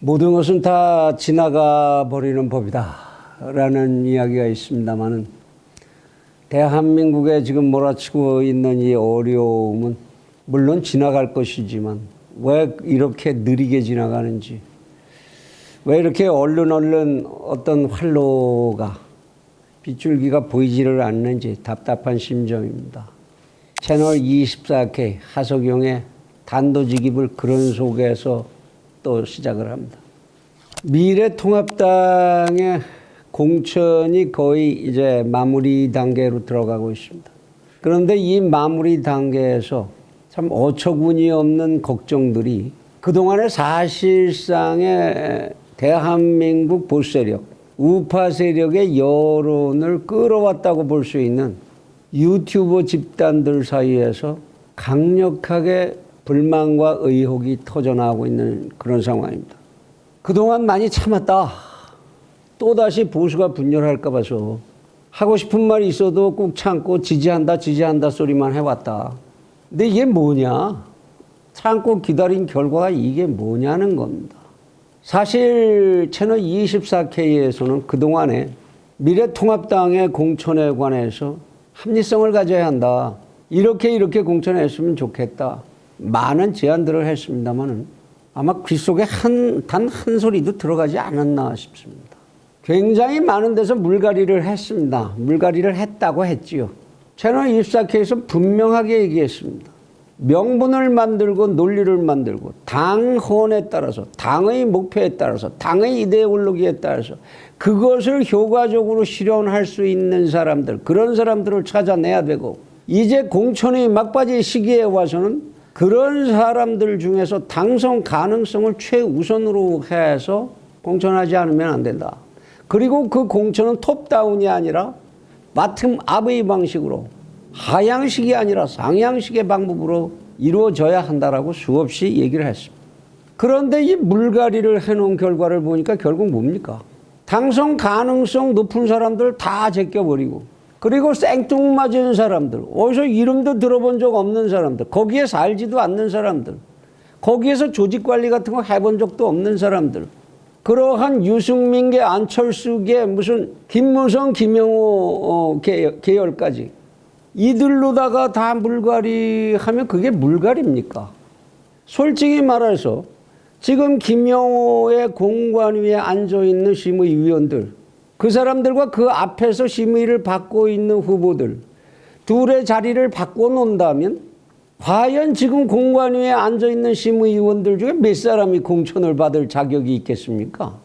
모든 것은 다 지나가 버리는 법이다. 라는 이야기가 있습니다만은 대한민국에 지금 몰아치고 있는 이 어려움은 물론 지나갈 것이지만 왜 이렇게 느리게 지나가는지 왜 이렇게 얼른 얼른 어떤 활로가 빗줄기가 보이지를 않는지 답답한 심정입니다. 채널 24K 하석용의 단도직입을 그런 속에서 또 시작을 합니다. 미래통합당의 공천이 거의 이제 마무리 단계로 들어가고 있습니다. 그런데 이 마무리 단계에서 참 어처구니 없는 걱정들이 그동안의 사실상의 대한민국 보수 세력, 우파 세력의 여론을 끌어왔다고 볼 수 있는 유튜버 집단들 사이에서 강력하게 불만과 의혹이 터져나오고 있는 그런 상황입니다. 그동안 많이 참았다. 또다시 보수가 분열할까 봐서 하고 싶은 말이 있어도 꾹 참고 지지한다, 지지한다 소리만 해왔다. 근데 이게 뭐냐? 참고 기다린 결과가 이게 뭐냐는 겁니다. 사실 채널 24K에서는 그동안에 미래통합당의 공천에 관해서 합리성을 가져야 한다. 이렇게 이렇게 공천했으면 좋겠다. 많은 제안들을 했습니다마는 아마 귀 속에 한, 단 한 소리도 들어가지 않았나 싶습니다. 굉장히 많은 데서 물갈이를 했습니다. 물갈이를 했다고 했지요. 채널 24K에서 분명하게 얘기했습니다. 명분을 만들고 논리를 만들고 당헌에 따라서 당의 목표에 따라서 당의 이데올로기에 따라서 그것을 효과적으로 실현할 수 있는 사람들 그런 사람들을 찾아내야 되고 이제 공천의 막바지 시기에 와서는 그런 사람들 중에서 당선 가능성을 최우선으로 해서 공천하지 않으면 안 된다. 그리고 그 공천은 톱다운이 아니라 바텀업의 방식으로 하향식이 아니라 상향식의 방법으로 이루어져야 한다라고 수없이 얘기를 했습니다. 그런데 이 물갈이를 해놓은 결과를 보니까 결국 뭡니까? 당선 가능성 높은 사람들 다 제껴버리고 그리고 생뚱맞은 사람들 어디서 이름도 들어본 적 없는 사람들 거기에 살지도 않는 사람들 거기에서 조직 관리 같은 거 해본 적도 없는 사람들 그러한 유승민계 안철수계 무슨 김무성 김영호 어, 계- 계열까지 이들로다가 다 물갈이 하면 그게 물갈입니까? 솔직히 말해서 지금 김영호의 공관 위에 앉아 있는 심의위원들, 그 사람들과 그 앞에서 심의를 받고 있는 후보들, 둘의 자리를 바꿔 놓는다면 과연 지금 공관 위에 앉아 있는 심의위원들 중에 몇 사람이 공천을 받을 자격이 있겠습니까?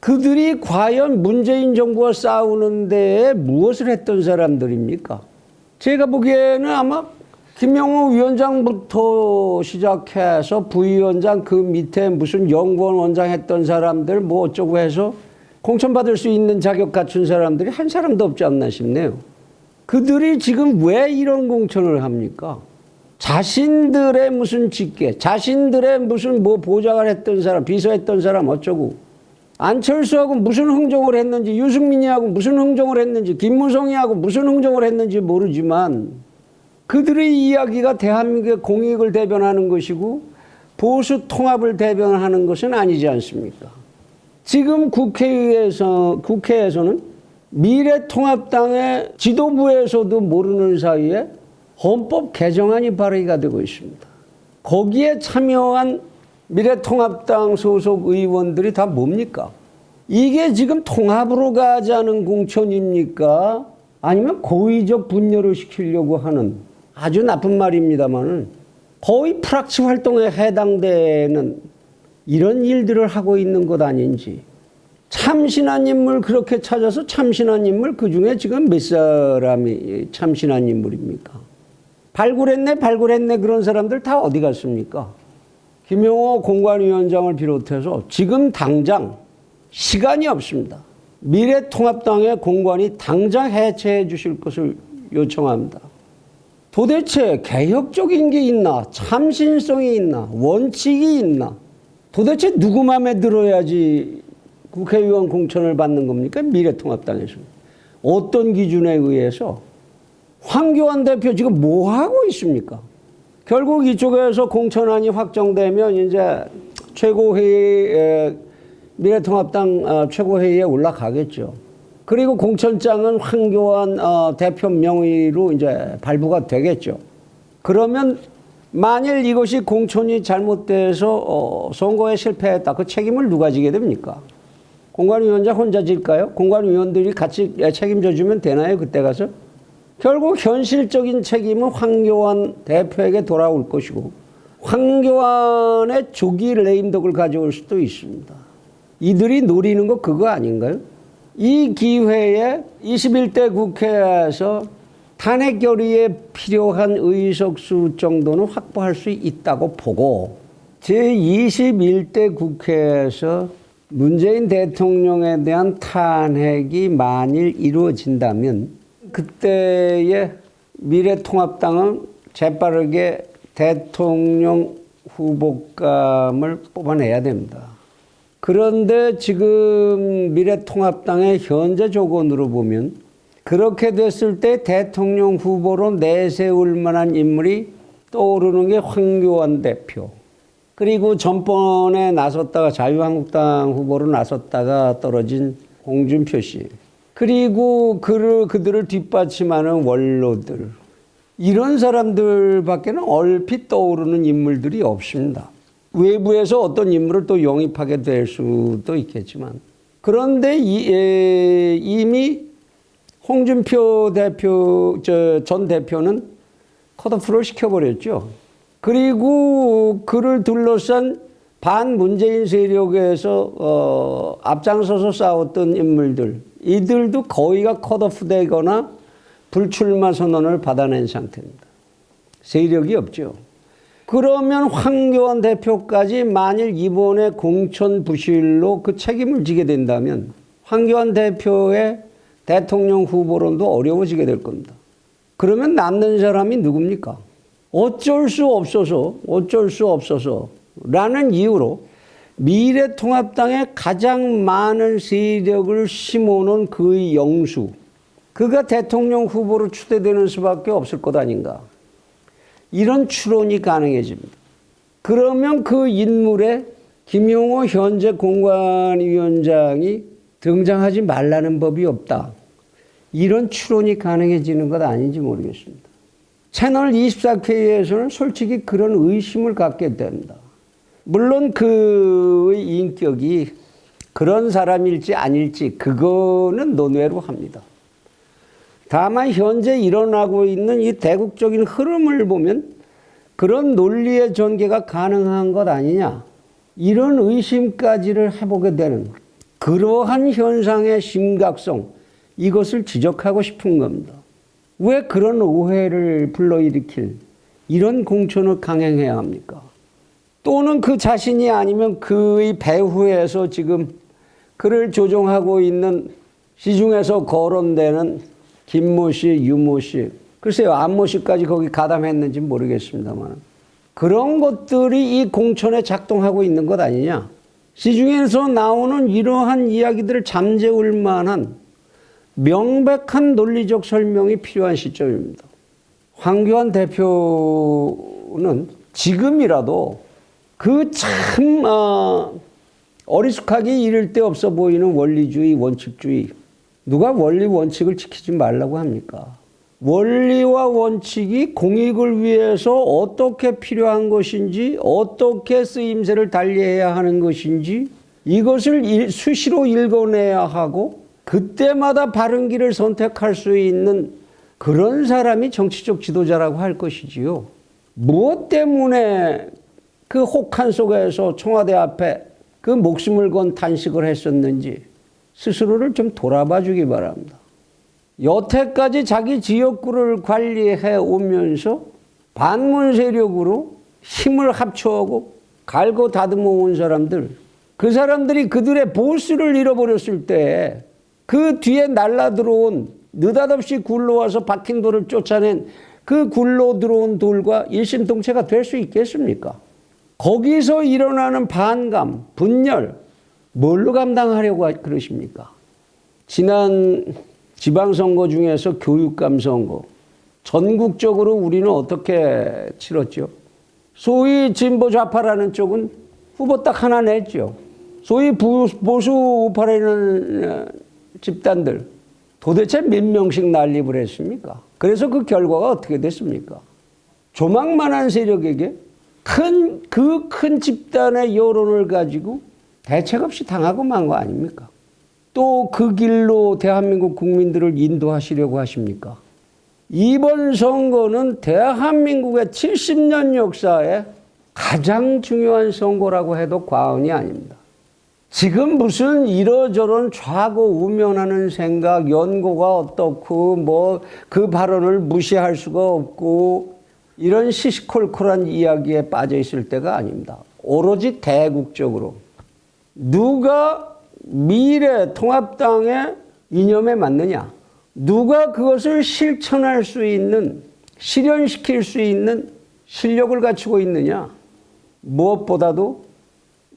그들이 과연 문재인 정부와 싸우는 데에 무엇을 했던 사람들입니까? 제가 보기에는 아마 김영호 위원장부터 시작해서 부위원장 그 밑에 무슨 연구원 원장 했던 사람들 뭐 어쩌고 해서 공천받을 수 있는 자격 갖춘 사람들이 한 사람도 없지 않나 싶네요. 그들이 지금 왜 이런 공천을 합니까? 자신들의 무슨 직계, 자신들의 무슨 뭐 보좌관 했던 사람, 비서했던 사람 어쩌고 안철수하고 무슨 흥정을 했는지 유승민이하고 무슨 흥정을 했는지 김무성이하고 무슨 흥정을 했는지 모르지만 그들의 이야기가 대한민국의 공익을 대변하는 것이고 보수 통합을 대변하는 것은 아니지 않습니까? 지금 국회에서 국회에서는 미래통합당의 지도부에서도 모르는 사이에 헌법 개정안이 발의가 되고 있습니다. 거기에 참여한 미래통합당 소속 의원들이 다 뭡니까? 이게 지금 통합으로 가자는 공천입니까? 아니면 고의적 분열을 시키려고 하는 아주 나쁜 말입니다만은 거의 프락치 활동에 해당되는 이런 일들을 하고 있는 것 아닌지 참신한 인물 그렇게 찾아서 참신한 인물 그 중에 지금 몇 사람이 참신한 인물입니까? 발굴했네 발굴했네 그런 사람들 다 어디 갔습니까? 김용호 공관위원장을 비롯해서 지금 당장 시간이 없습니다. 미래통합당의 공관이 당장 해체해 주실 것을 요청합니다. 도대체 개혁적인 게 있나? 참신성이 있나? 원칙이 있나? 도대체 누구 맘에 들어야지 국회의원 공천을 받는 겁니까? 미래통합당에서. 어떤 기준에 의해서? 황교안 대표 지금 뭐 하고 있습니까? 결국 이쪽에서 공천안이 확정되면 이제 최고회의 에, 미래통합당 어, 최고회의에 올라가겠죠. 그리고 공천장은 황교안 어, 대표 명의로 이제 발부가 되겠죠. 그러면 만일 이것이 공천이 잘못돼서 어, 선거에 실패했다. 그 책임을 누가 지게 됩니까? 공관위원장 혼자 질까요? 공관위원들이 같이 책임져 주면 되나요? 그때 가서? 결국 현실적인 책임은 황교안 대표에게 돌아올 것이고 황교안의 조기 레임덕을 가져올 수도 있습니다. 이들이 노리는 거 그거 아닌가요? 이 기회에 21대 국회에서 탄핵 결의에 필요한 의석수 정도는 확보할 수 있다고 보고 제21대 국회에서 문재인 대통령에 대한 탄핵이 만일 이루어진다면 그때의 미래통합당은 재빠르게 대통령 후보감을 뽑아내야 됩니다. 그런데 지금 미래통합당의 현재 조건으로 보면 그렇게 됐을 때 대통령 후보로 내세울 만한 인물이 떠오르는 게 황교안 대표. 그리고 전번에 나섰다가 자유한국당 후보로 나섰다가 떨어진 홍준표 씨. 그리고 그를, 그들을 뒷받침하는 원로들. 이런 사람들밖에는 얼핏 떠오르는 인물들이 없습니다. 외부에서 어떤 인물을 또 영입하게 될 수도 있겠지만. 그런데 이, 에, 이미 홍준표 대표, 저, 전 대표는 컷오프를 시켜버렸죠. 그리고 그를 둘러싼 반 문재인 세력에서 어, 앞장서서 싸웠던 인물들 이들도 거의가 컷오프 되거나 불출마 선언을 받아낸 상태입니다. 세력이 없죠. 그러면 황교안 대표까지 만일 이번에 공천 부실로 그 책임을 지게 된다면 황교안 대표의 대통령 후보론도 어려워지게 될 겁니다. 그러면 남는 사람이 누굽니까? 어쩔 수 없어서, 어쩔 수 없어서 라는 이유로 미래통합당에 가장 많은 세력을 심어놓은 그의 영수, 그가 대통령 후보로 추대되는 수밖에 없을 것 아닌가. 이런 추론이 가능해집니다. 그러면 그 인물에 김용호 현재 공관위원장이 등장하지 말라는 법이 없다. 이런 추론이 가능해지는 것 아닌지 모르겠습니다. 채널 24K에서는 솔직히 그런 의심을 갖게 된다. 물론 그의 인격이 그런 사람일지 아닐지 그거는 논외로 합니다. 다만 현재 일어나고 있는 이 대국적인 흐름을 보면 그런 논리의 전개가 가능한 것 아니냐 이런 의심까지를 해보게 되는 그러한 현상의 심각성 이것을 지적하고 싶은 겁니다. 왜 그런 오해를 불러일으킬 이런 공천을 강행해야 합니까? 또는 그 자신이 아니면 그의 배후에서 지금 그를 조종하고 있는 시중에서 거론되는 김모 씨, 유모 씨, 글쎄요, 안모 씨까지 거기 가담했는지 모르겠습니다만 그런 것들이 이 공천에 작동하고 있는 것 아니냐? 시중에서 나오는 이러한 이야기들을 잠재울 만한 명백한 논리적 설명이 필요한 시점입니다. 황교안 대표는 지금이라도 그참 어, 어리숙하게 이를 데 없어 보이는 원리주의, 원칙주의 누가 원리 원칙을 지키지 말라고 합니까? 원리와 원칙이 공익을 위해서 어떻게 필요한 것인지, 어떻게 쓰임새를 달리해야 하는 것인지, 이것을 수시로 읽어내야 하고, 그때마다 바른 길을 선택할 수 있는 그런 사람이 정치적 지도자라고 할 것이지요. 무엇 때문에 그 혹한 속에서 청와대 앞에 그 목숨을 건 단식을 했었는지 스스로를 좀 돌아봐 주기 바랍니다. 여태까지 자기 지역구를 관리해 오면서 반문 세력으로 힘을 합쳐오고 갈고 다듬어 온 사람들, 그 사람들이 그들의 보스를 잃어버렸을 때 그 뒤에 날라 들어온 느닷없이 굴러와서 박힌 돌을 쫓아낸 그 굴러 들어온 돌과 일심동체가 될 수 있겠습니까? 거기서 일어나는 반감, 분열, 뭘로 감당하려고 그러십니까? 지난 지방선거 중에서 교육감 선거, 전국적으로 우리는 어떻게 치렀죠? 소위 진보 좌파라는 쪽은 후보 딱 하나 냈죠. 소위 부- 보수 어, 집단들 도대체 몇 명씩 난립을 했습니까? 그래서 그 결과가 어떻게 됐습니까? 조망만한 세력에게 큰, 그 큰 집단의 여론을 가지고 대책 없이 당하고 만 거 아닙니까? 또 그 길로 대한민국 국민들을 인도하시려고 하십니까? 이번 선거는 대한민국의 70년 역사에 가장 중요한 선거라고 해도 과언이 아닙니다. 지금 무슨 이러저런 좌고 우면하는 생각, 연고가 어떻고 뭐 그 발언을 무시할 수가 없고 이런 시시콜콜한 이야기에 빠져 있을 때가 아닙니다. 오로지 대국적으로 누가 미래 통합당의 이념에 맞느냐? 누가 그것을 실천할 수 있는 실현시킬 수 있는 실력을 갖추고 있느냐? 무엇보다도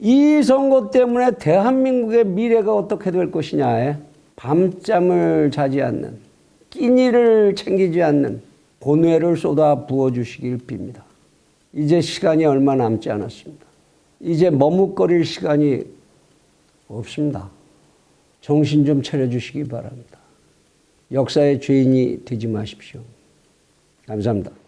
이 선거 때문에 대한민국의 미래가 어떻게 될 것이냐에 밤잠을 자지 않는 끼니를 챙기지 않는 본회를 쏟아 부어주시길 빕니다. 이제 시간이 얼마 남지 않았습니다. 이제 머뭇거릴 시간이 없습니다. 정신 좀 차려주시기 바랍니다. 역사의 죄인이 되지 마십시오. 감사합니다.